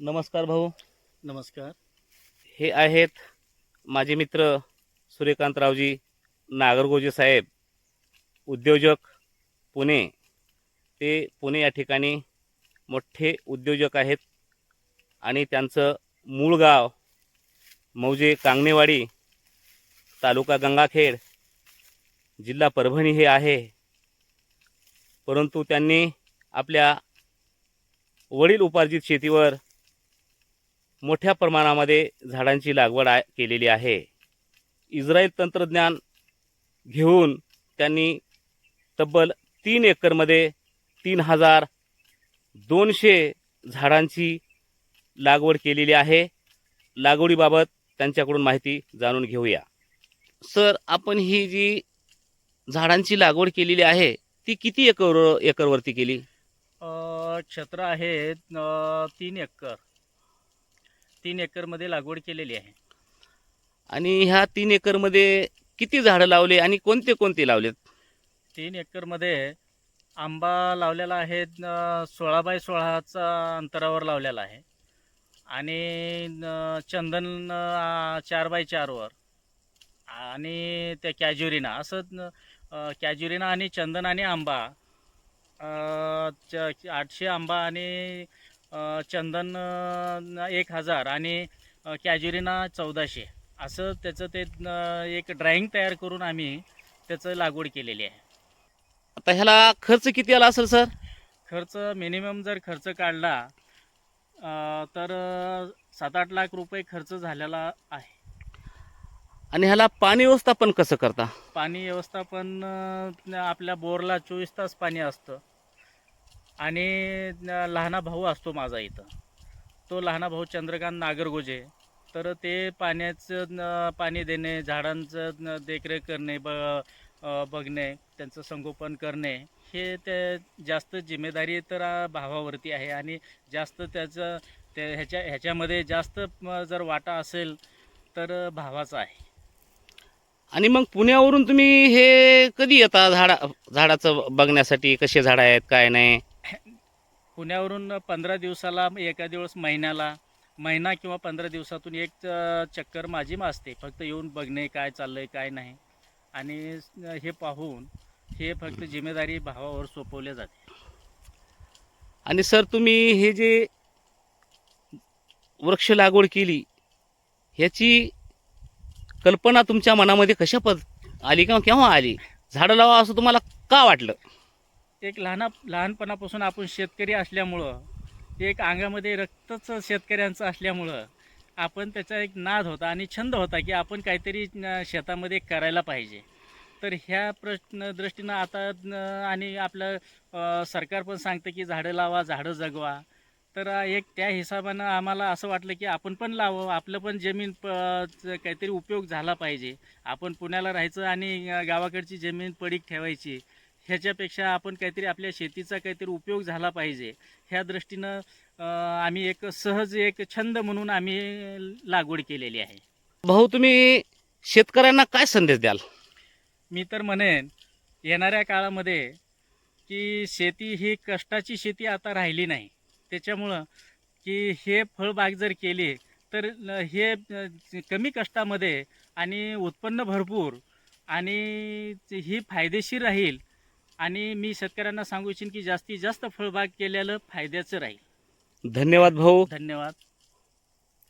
नमस्कार भाऊ. नमस्कार. हे आहेत माझे मित्र सूर्यकांतरावजी नागरगोजे साहेब उद्योजक पुणे. ते पुणे या ठिकाणी मोठे उद्योजक आहेत आणि त्यांचं मूळ गाव मौजे कांगणेवाडी तालुका गंगाखेड जिल्हा परभणी हे आहे. परंतु त्यांनी आपल्या वडील उपार्जित शेतीवर मोठ्या प्रमाणामध्ये झाडांची लागवड आ केलेली आहे. इस्रायल तंत्रज्ञान घेऊन त्यांनी तब्बल तीन एकरमध्ये तीन हजार दोनशे झाडांची लागवड केलेली आहे. लागवडीबाबत त्यांच्याकडून माहिती जाणून घेऊया. सर आपण ही जी झाडांची लागवड केलेली आहे ती किती एकर एकरवरती केली? क्षेत्र आहे तीन एकर. तीन एकरमध्ये लागवड केलेली आहे. आणि ह्या तीन एकरमध्ये किती झाडं लावले आणि कोणते कोणते लावलेत? तीन एकरमध्ये आंबा लावलेला आहे सोळा बाय सोळाचा अंतरावर लावलेला आहे. आणि चंदन चार बाय चारवर. आणि त्या कॅज्युरिना असं कॅज्युरिना आणि चंदन आणि आंबा आठशे आंबा आणि चंदन एक हजार आणि अ, कॅज्युरिना चौदाशे. असं त्याचं ते एक ड्रॉइंग तयार करून आम्ही त्याचं लागवड केलेली आहे. आता ह्याला खर्च किती आला असेल सर? खर्च मिनिमम जर खर्च काढला तर सात आठ लाख रुपये खर्च झालेला आहे. आणि ह्याला पाणी व्यवस्थापन कसं करता? पाणी व्यवस्थापन आपल्या बोरला चोवीस तास पाणी असतं. आणि लहाना भाऊ असतो माझा इथं. तो लहाना भाऊ चंद्रकांत नागरगोजे. तर ते पाण्याचं पाणी देणे झाडांचं देखरेख करणे ब बघणे त्यांचं संगोपन करणे हे ते जास्त जिम्मेदारी तर भावावरती आहे. आणि जास्त त्याचं ते ह्याच्या ह्याच्यामध्ये जास्त जर वाटा असेल तर भावाचा आहे. आणि मग पुण्यावरून तुम्ही हे कधी येता? झाडा झाडाचं बघण्यासाठी कसे झाडं आहेत काय नाही? पुण्यावरून पंधरा दिवसाला एका दिवस महिन्याला महिना किंवा पंधरा दिवसातून एक चक्कर माझी मासते फक्त येऊन बघणे काय चाललं आहे काय नाही. आणि हे पाहून हे फक्त जिम्मेदारी भावावर सोपवले जाते. आणि सर तुम्ही हे जे वृक्ष लागवड केली ह्याची कल्पना तुमच्या मनामध्ये कशा पद आली किंवा केव्हा आली? झाडं लावा असं तुम्हाला का वाटलं? एक लहाना लहानपणापासून आपण शेतकरी असल्यामुळं एक अंगामध्ये रक्तच शेतकऱ्यांचं असल्यामुळं आपण त्याचा एक नाद होता आणि छंद होता की आपण काहीतरी शेतामध्ये करायला पाहिजे. तर ह्या प्रश्न दृष्टीनं आता आणि आपलं सरकार पण सांगतं की झाडं लावा झाडं जगवा. तर एक त्या हिशोबानं आम्हाला असं वाटलं की आपण पण लावं आपलं पण जमीन प काहीतरी उपयोग झाला पाहिजे. आपण पुण्याला राहायचं आणि गावाकडची जमीन पडीक ठेवायची. ह्याच्यापेक्षा आपण काहीतरी आपल्या शेतीचा काहीतरी उपयोग झाला पाहिजे. ह्या दृष्टीनं आम्ही एक सहज एक छंद म्हणून आम्ही लागवड केलेली आहे. भाऊ तुम्ही शेतकऱ्यांना काय संदेश द्याल? मी तर म्हणेन येणाऱ्या काळामध्ये की शेती ही कष्टाची शेती आता राहिली नाही. त्याच्यामुळं की हे फळबाग जर केली तर हे कमी कष्टामध्ये आणि उत्पन्न भरपूर आणि ही फायदेशीर राहील आणि मी शेतकऱ्यांना सांगू इच्छिन की जास्तीत जास्त फळबाग केलेलं फायद्याचं राहील. धन्यवाद भाऊ. धन्यवाद.